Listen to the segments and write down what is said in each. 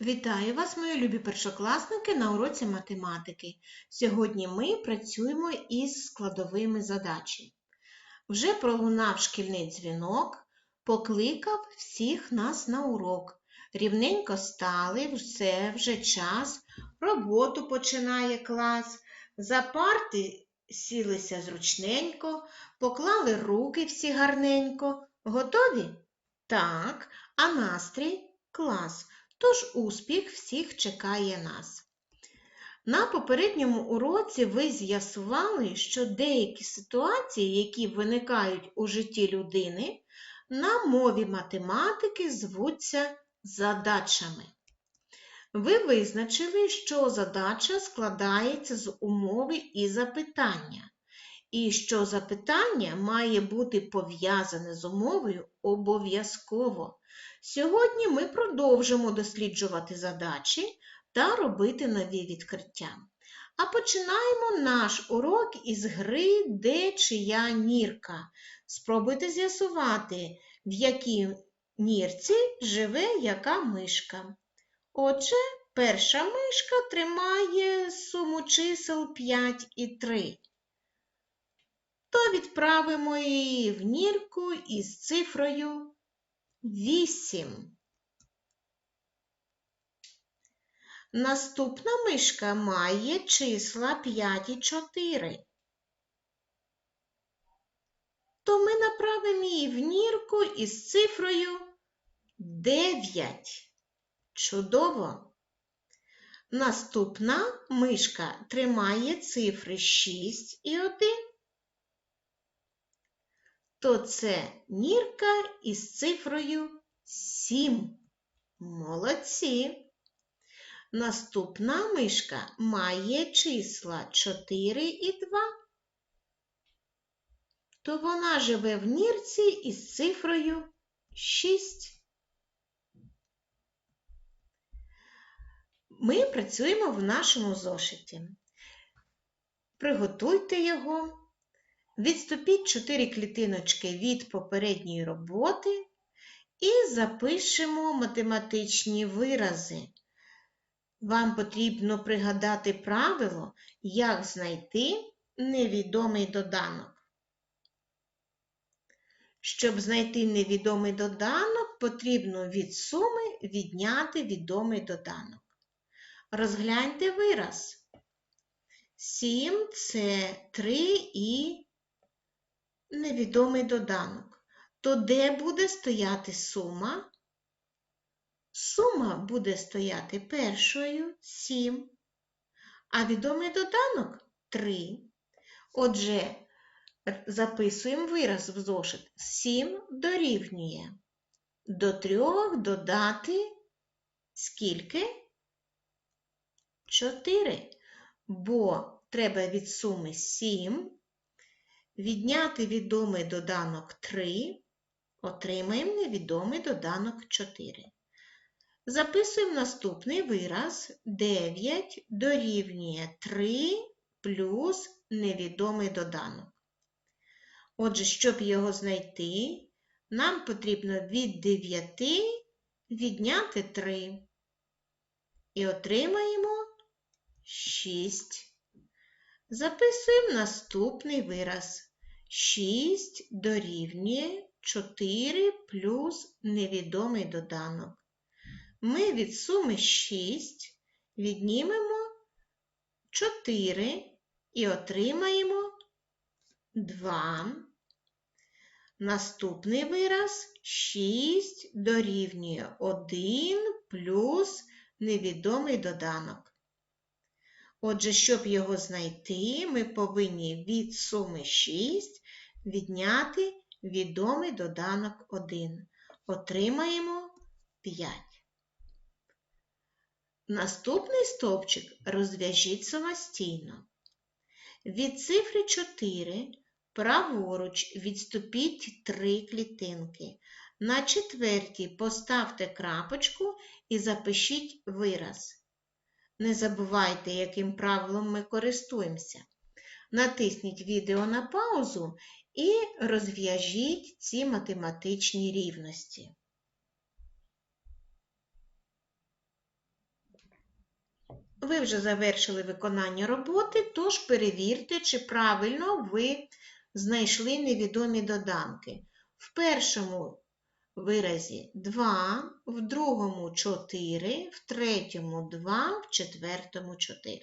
Вітаю вас, мої любі першокласники, на уроці математики. Сьогодні ми працюємо із складовими задачі. Вже пролунав шкільний дзвінок, покликав всіх нас на урок. Рівненько стали, все вже час, роботу починає клас. За парти сілися зручненько, поклали руки всі гарненько. Готові? Так, а настрій клас. Тож успіх всіх чекає нас. На попередньому уроці ви з'ясували, що деякі ситуації, які виникають у житті людини, на мові математики звуться задачами. Ви визначили, що задача складається з умови і запитання, і що запитання має бути пов'язане з умовою обов'язково. Сьогодні ми продовжимо досліджувати задачі та робити нові відкриття. А починаємо наш урок із гри Де чия нірка. Спробуйте з'ясувати, в якій нірці живе яка мишка. Отже, перша мишка тримає суму чисел 5 і 3. То відправимо її в нірку із цифрою 8. Наступна мишка має числа 5 і 4. То ми направимо її в нірку із цифрою 9. Чудово! Наступна мишка тримає цифри 6 і 1 то це нірка із цифрою 7. Молодці. Наступна мишка має числа 4 і 2. То вона живе в нірці із цифрою 6. Ми працюємо в нашому зошиті. Приготуйте його. Відступіть 4 клітиночки від попередньої роботи і запишемо математичні вирази. Вам потрібно пригадати правило, як знайти невідомий доданок. Щоб знайти невідомий доданок, потрібно від суми відняти відомий доданок. Розгляньте вираз. 7 це 3 і невідомий доданок, то де буде стояти сума? Сума буде стояти першою 7, а відомий доданок 3. Отже, записуємо вираз в зошит. 7 дорівнює. До 3 додати скільки? 4. Бо треба від суми 7 Відняти відомий доданок 3, отримаємо невідомий доданок 4. Записуємо наступний вираз 9 дорівнює 3 плюс невідомий доданок. Отже, щоб його знайти, нам потрібно від 9 відняти 3. І отримаємо 6. Записуємо наступний вираз. 6 дорівнює 4 плюс невідомий доданок. Ми від суми 6 віднімемо 4 і отримаємо 2. Наступний вираз 6 дорівнює 1 плюс невідомий доданок. Отже, щоб його знайти, ми повинні від суми 6 відняти відомий доданок 1. Отримаємо 5. Наступний стовпчик розв'яжіть самостійно. Від цифри 4 праворуч відступіть 3 клітинки. На четвертій поставте крапочку і запишіть вираз. Не забувайте, яким правилом ми користуємося. Натисніть відео на паузу і розв'яжіть ці математичні рівності. Ви вже завершили виконання роботи, тож перевірте, чи правильно ви знайшли невідомі доданки. В першому виразі 2, в другому 4, в третьому 2, в четвертому 4.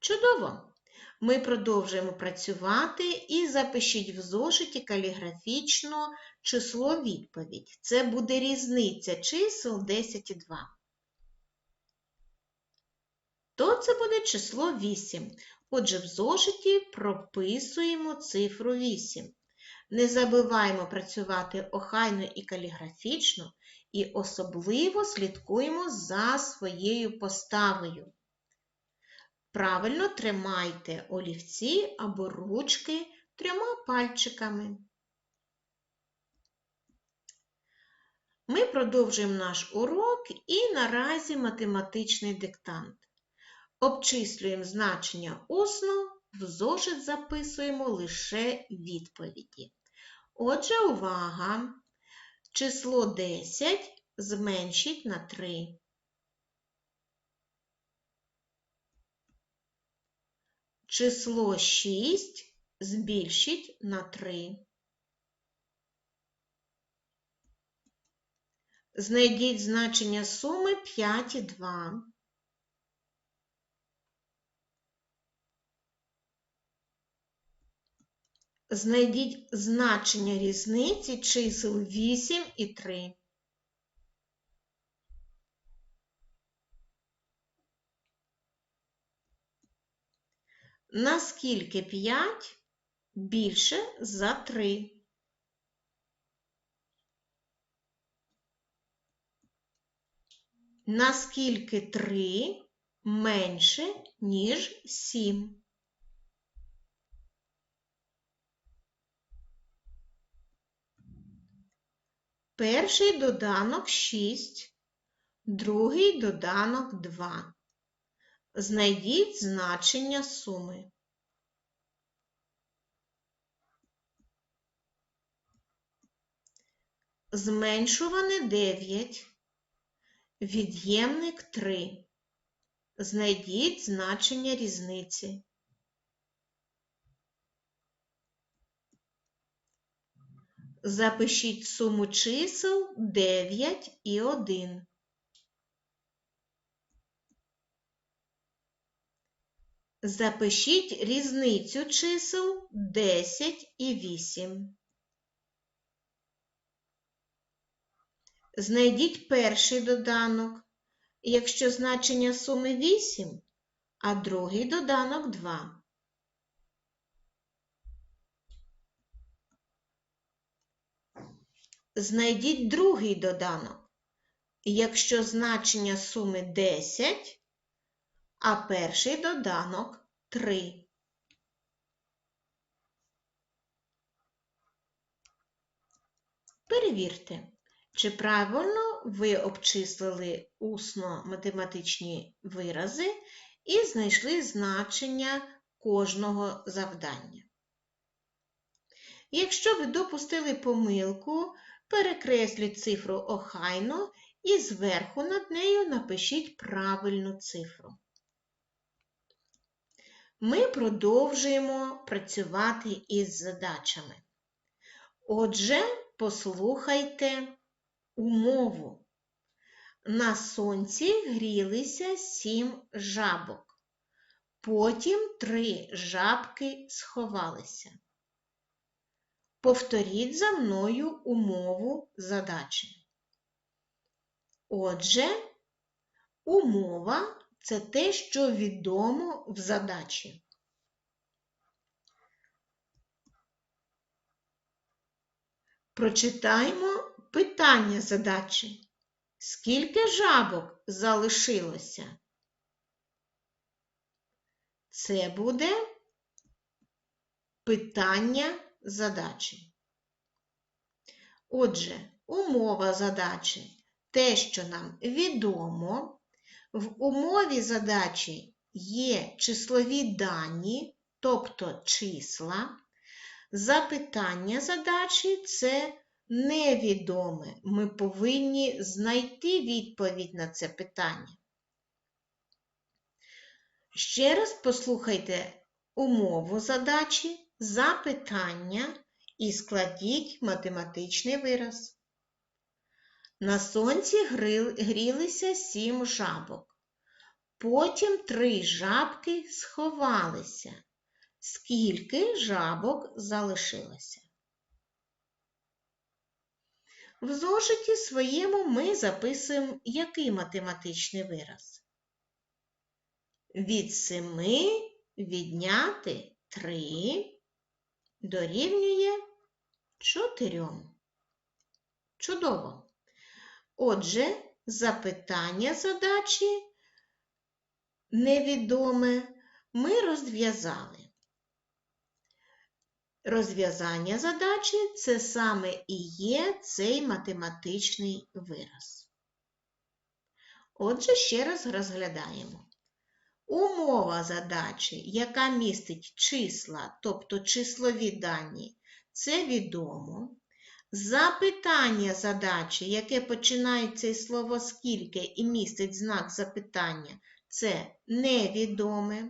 Чудово! Ми продовжуємо працювати і запишіть в зошиті каліграфічно число відповідь. Це буде різниця чисел 10 і 2. То це буде число 8. Отже, в зошиті прописуємо цифру 8. Не забуваємо працювати охайно і каліграфічно, і особливо слідкуємо за своєю поставою. Правильно тримайте олівці або ручки трьома пальчиками. Ми продовжуємо наш урок і наразі математичний диктант. Обчислюємо значення усно, в зошит записуємо лише відповіді. Отже, увага! Число 10 зменшіть на 3. Число 6 збільшіть на 3. Знайдіть значення суми 5 і 2. Знайдіть значення різниці чисел 8 і 3. Наскільки 5 більше за 3? Наскільки 3 менше, ніж 7? Перший доданок 6, другий доданок 2. Знайдіть значення суми. Зменшуване 9, від'ємник 3. Знайдіть значення різниці. Запишіть суму чисел 9 і 1. Запишіть різницю чисел 10 і 8. Знайдіть перший доданок, якщо значення суми 8, а другий доданок 2. Знайдіть другий доданок, якщо значення суми 10, а перший доданок 3. Перевірте, чи правильно ви обчислили усно математичні вирази і знайшли значення кожного завдання. Якщо ви допустили помилку, перекресліть цифру охайно і зверху над нею напишіть правильну цифру. Ми продовжуємо працювати із задачами. Отже, послухайте умову. На сонці грілися сім жабок. Потім три жабки сховалися. Повторіть за мною умову задачі. Отже, умова це те, що відомо в задачі. Прочитаємо питання задачі. Скільки жабок залишилося? Це буде питання задачі. Отже, умова задачі те, що нам відомо. В умові задачі є числові дані, тобто числа. Запитання задачі це невідоме. Ми повинні знайти відповідь на це питання. Ще раз послухайте умову задачі, запитання і складіть математичний вираз. На сонці грілися сім жабок. Потім три жабки сховалися. Скільки жабок залишилося? В зошиті своєму ми записуємо який математичний вираз? Від семи відняти три дорівнює чотирьом. Чудово. Отже, запитання задачі невідоме ми розв'язали. Розв'язання задачі це саме і є цей математичний вираз. Отже, ще раз розглядаємо. Умова задачі, яка містить числа, тобто числові дані, це відомо. Запитання задачі, яке починається із слова скільки і містить знак запитання, це невідоме.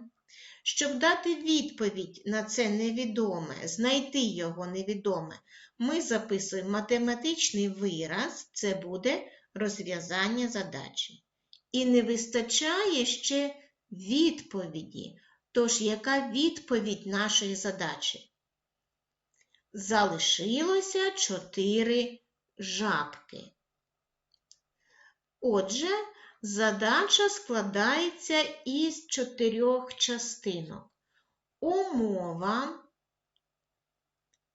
Щоб дати відповідь на це невідоме, знайти його невідоме, ми записуємо математичний вираз, це буде розв'язання задачі. І не вистачає ще відповіді. Тож, яка відповідь нашої задачі? Залишилося чотири жабки. Отже, задача складається із чотирьох частинок. Умова,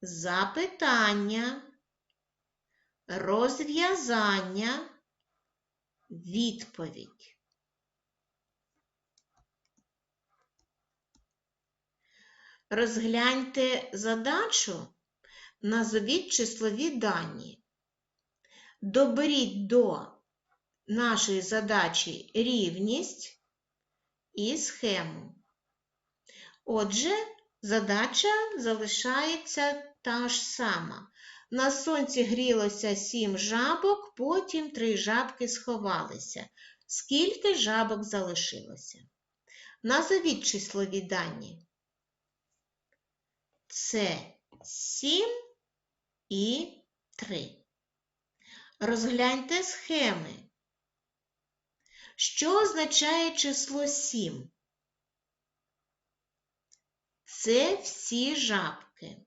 запитання, розв'язання, відповідь. Розгляньте задачу, назовіть числові дані. Доберіть до нашої задачі рівність і схему. Отже, задача залишається та ж сама. На сонці грілося сім жабок, потім три жабки сховалися. Скільки жабок залишилося? Назовіть числові дані. Це 7 і 3. Розгляньте схеми. Що означає число 7? Це всі жабки.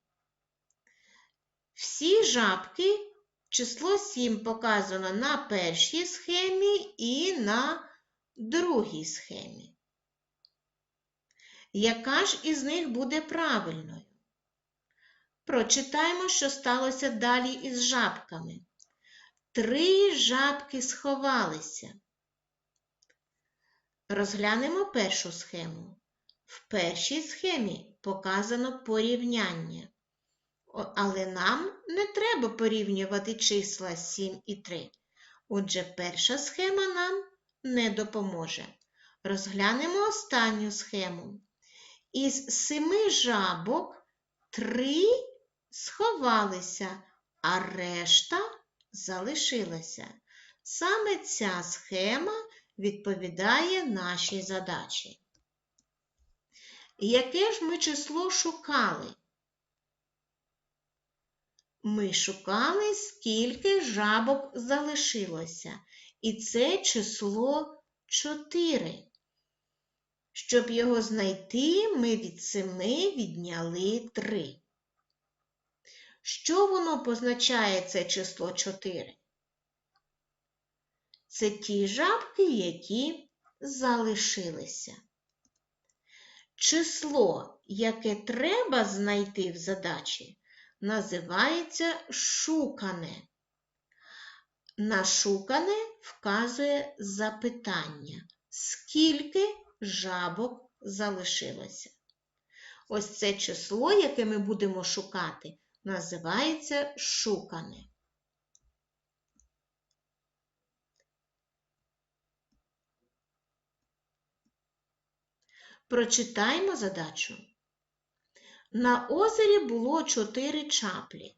Всі жабки, число 7 показано на першій схемі і на другій схемі. Яка ж із них буде правильною? Прочитаємо, що сталося далі із жабками. Три жабки сховалися. Розглянемо першу схему. В першій схемі показано порівняння. Але нам не треба порівнювати числа 7 і 3. Отже, перша схема нам не допоможе. Розглянемо останню схему. Із семи жабок три сховалися, а решта залишилася. Саме ця схема відповідає нашій задачі. Яке ж ми число шукали? Ми шукали, скільки жабок залишилося, і це число 4. Щоб його знайти, ми від 7 відняли 3. Що воно позначає це число 4? Це ті жабки, які залишилися. Число, яке треба знайти в задачі, називається шукане. На шукане вказує запитання, скільки жабок залишилося. Ось це число, яке ми будемо шукати, називається шукане. Прочитаємо задачу. На озері було чотири чаплі.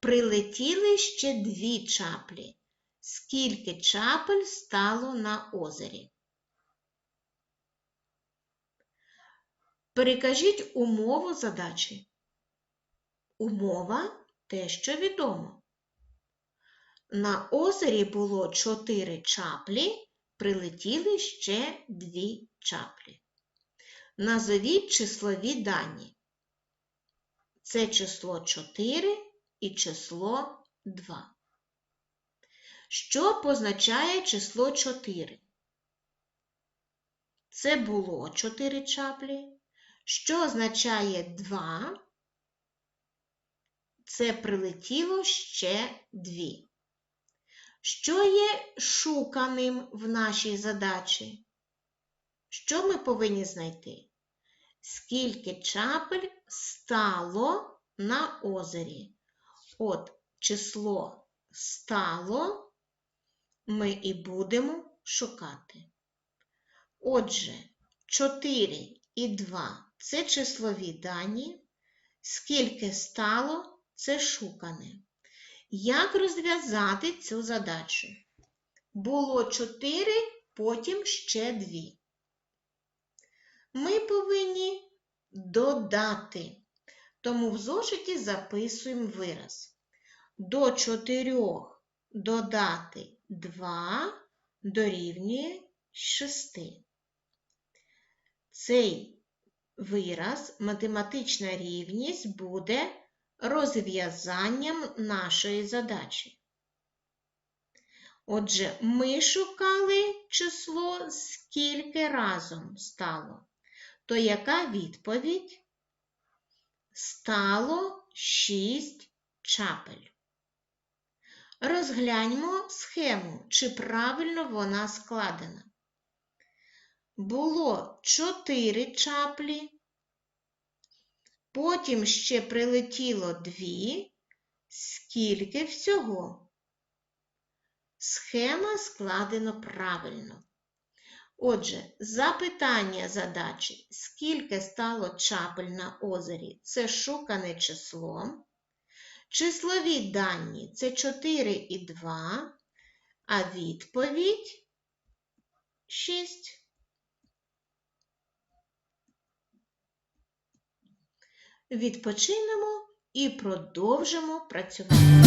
Прилетіли ще дві чаплі. Скільки чапель стало на озері? Перекажіть умову задачі. Умова те, що відомо. На озері було чотири чаплі, прилетіли ще дві чаплі. Назовіть числові дані. Це число 4 і число 2. Що позначає число 4? Це було 4 чаплі. Що означає 2? Це прилетіло ще 2. Що є шуканим в нашій задачі? Що ми повинні знайти? Скільки чапель стало на озері? От число стало ми і будемо шукати. Отже, 4 і 2 це числові дані. Скільки стало це шукане. Як розв'язати цю задачу? Було 4, потім ще 2. Ми повинні додати. Тому в зошиті записуємо вираз. До 4 додати 2 дорівнює 6. Цей вираз, математична рівність, буде розв'язанням нашої задачі. Отже, ми шукали число, скільки разом стало. То яка відповідь? Стало 6 чапель. Розгляньмо схему, чи правильно вона складена. Було 4 чаплі, потім ще прилетіло 2. Скільки всього? Схема складена правильно. Отже, запитання задачі, скільки стало чапель на озері, це шукане число. Числові дані це 4 і 2, а відповідь 6. Відпочинемо і продовжимо працювати.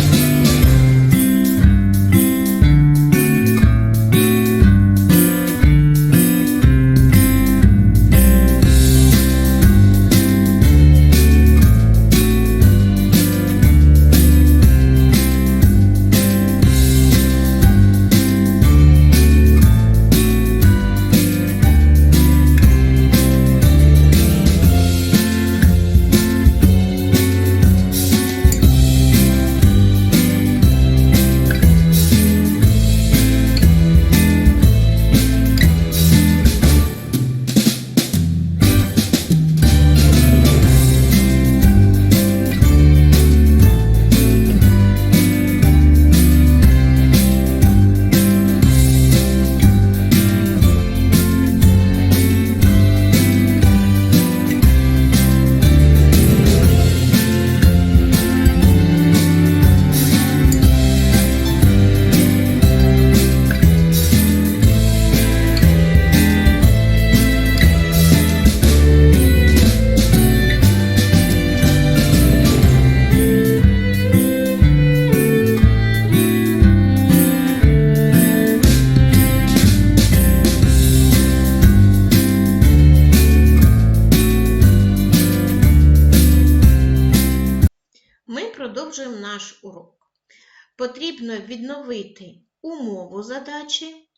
Задачі,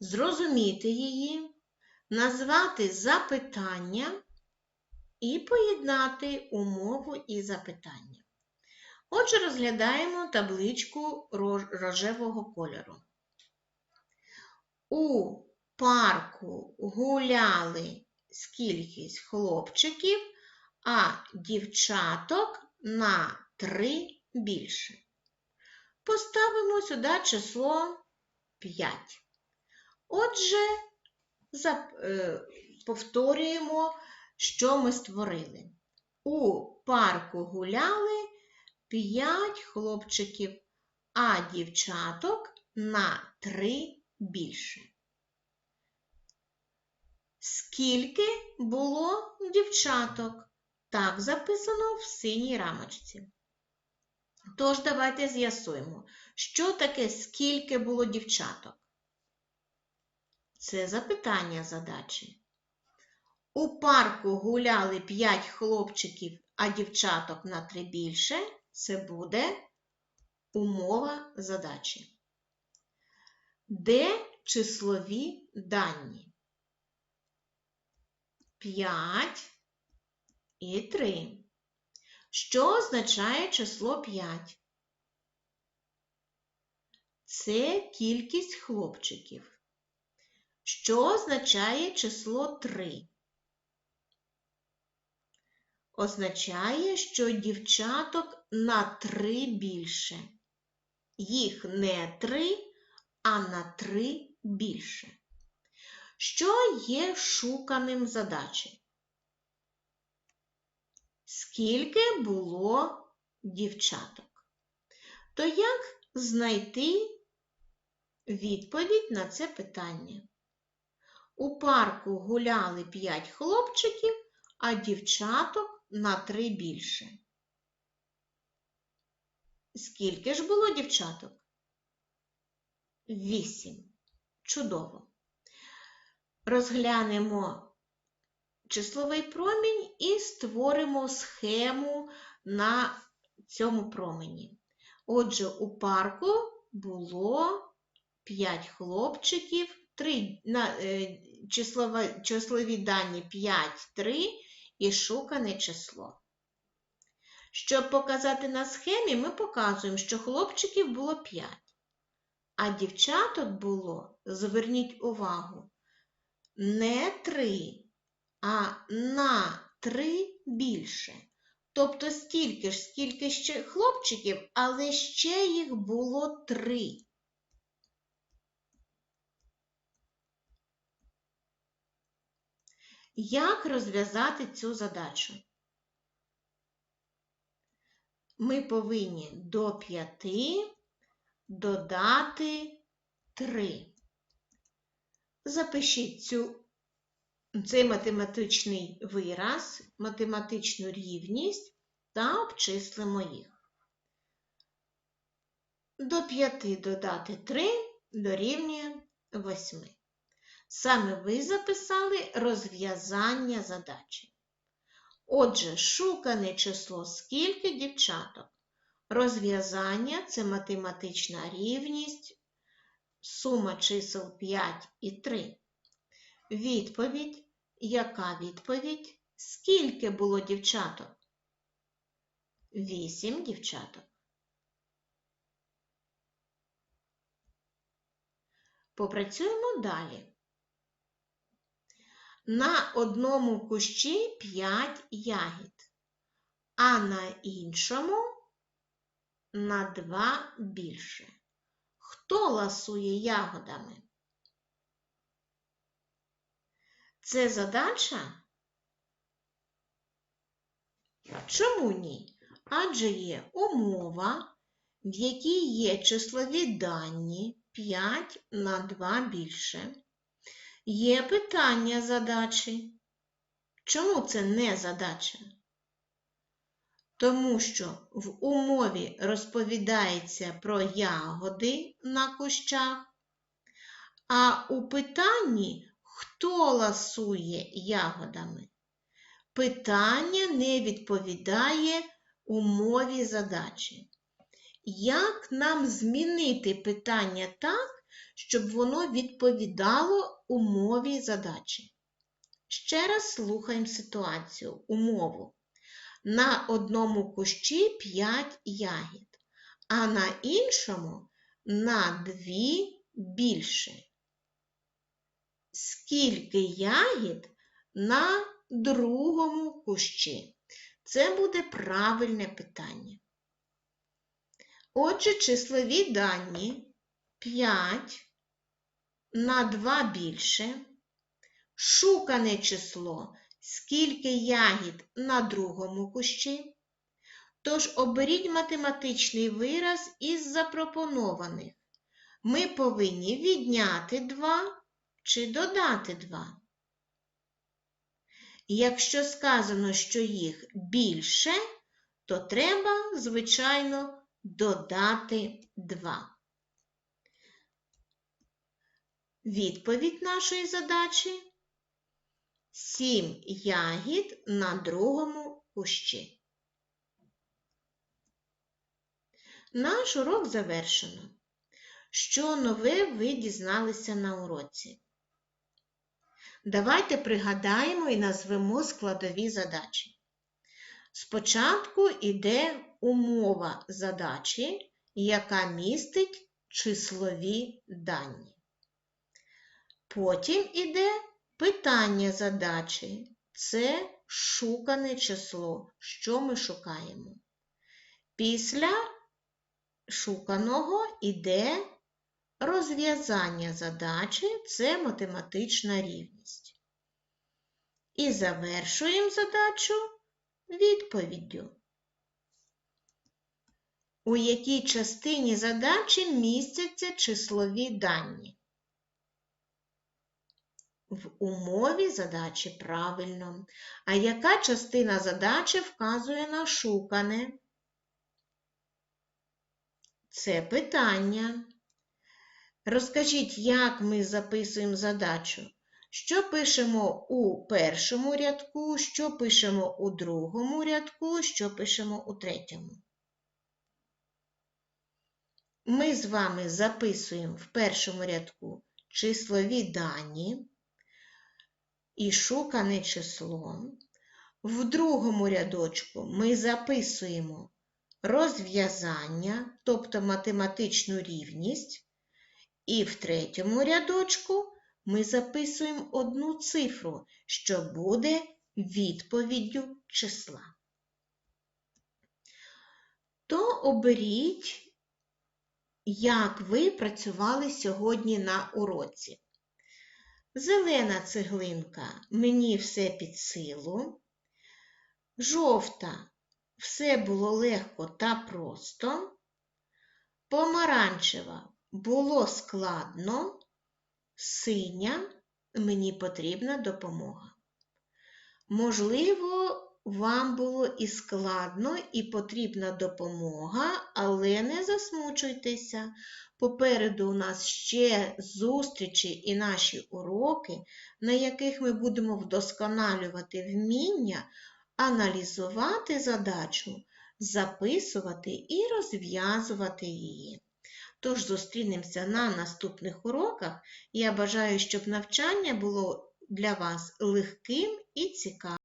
зрозуміти її, назвати запитання і поєднати умову і запитання. Отже, розглядаємо табличку рожевого кольору. У парку гуляли скількись хлопчиків, а дівчаток на 3 більше. Поставимо сюди число 5. Отже, е, повторюємо, що ми створили. У парку гуляли 5 хлопчиків, а дівчаток на 3 більше. скільки було дівчаток. Так записано в синій рамочці. Тож давайте з'ясуємо, що таке скільки було дівчаток. Це запитання задачі. У парку гуляли 5 хлопчиків, а дівчаток на 3 більше. Це буде умова задачі. Де числові дані? 5 і 3. Що означає число 5? Це кількість хлопчиків. Що означає число 3? Означає, що дівчаток на 3 більше. Їх не 3, а на 3 більше. Що є шуканим задачі? Скільки було дівчаток? То як знайти відповідь на це питання? У парку гуляли 5 хлопчиків, а дівчаток на 3 більше. Скільки ж було дівчаток? 8. Чудово. Розглянемо числовий промінь і створимо схему на цьому промені. Отже, у парку було 5 хлопчиків, 3, на, е, числові, числові дані 5, 3 і шукане число. Щоб показати на схемі, ми показуємо, що хлопчиків було 5, а дівчаток було, зверніть увагу, не 3, а на 3 більше. Тобто стільки ж, скільки ще хлопчиків, але ще їх було 3. Як розв'язати цю задачу? Ми повинні до 5 додати 3. Запишіть цю, цей математичний вираз, математичну рівність та обчислимо їх. До 5 додати 3 дорівнює 8. Саме ви записали розв'язання задачі. Отже, шукане число скільки дівчаток. Розв'язання це математична рівність, сума чисел 5 і 3. Відповідь. Яка відповідь? Скільки було дівчаток? 8 дівчаток. Попрацюємо далі. На одному кущі 5 ягід, а на іншому на 2 більше. Хто ласує ягодами? Це задача? Чому ні? Адже є умова, в якій є числові дані 5 на 2 більше. Є питання задачі. Чому це не задача? Тому що в умові розповідається про ягоди на кущах, а у питанні хто ласує ягодами? Питання не відповідає умові задачі. Як нам змінити питання так, щоб воно відповідало умові задачі? Ще раз слухаємо ситуацію, умову. На одному кущі 5 ягід, а на іншому на 2 більше. Скільки ягід на другому кущі? Це буде правильне питання. Отже, числові дані 5 на 2 більше. Шукане число, скільки ягід на другому кущі. Тож оберіть математичний вираз із запропонованих. Ми повинні відняти 2 чи додати 2. Якщо сказано, що їх більше, то треба, звичайно, додати 2. Відповідь нашої задачі 7 ягід на другому кущі. Наш урок завершено. Що нове ви дізналися на уроці? Давайте пригадаємо і назвемо складові задачі. Спочатку йде умова задачі, яка містить числові дані. Потім іде питання задачі. Це шукане число, що ми шукаємо. Після шуканого іде розв'язання задачі це математична рівність. І завершуємо задачу відповіддю. У якій частині задачі містяться числові дані? В умові задачі правильно. А яка частина задачі вказує на шукане? Це питання. Розкажіть, як ми записуємо задачу? Що пишемо у першому рядку, що пишемо у другому рядку, що пишемо у третьому. Ми з вами записуємо в першому рядку числові дані і шукане число. В другому рядочку ми записуємо розв'язання, тобто математичну рівність. І в третьому рядочку ми записуємо одну цифру, що буде відповіддю числа. То оберіть, як ви працювали сьогодні на уроці. Зелена цеглинка мені все під силу. Жовта все було легко та просто. Помаранчева було складно, синя мені потрібна допомога. Можливо, вам було і складно, і потрібна допомога, але не засмучуйтеся. Попереду у нас ще зустрічі і наші уроки, на яких ми будемо вдосконалювати вміння, аналізувати задачу, записувати і розв'язувати її. Тож зустрінемося на наступних уроках. Я бажаю, щоб навчання було для вас легким і цікавим.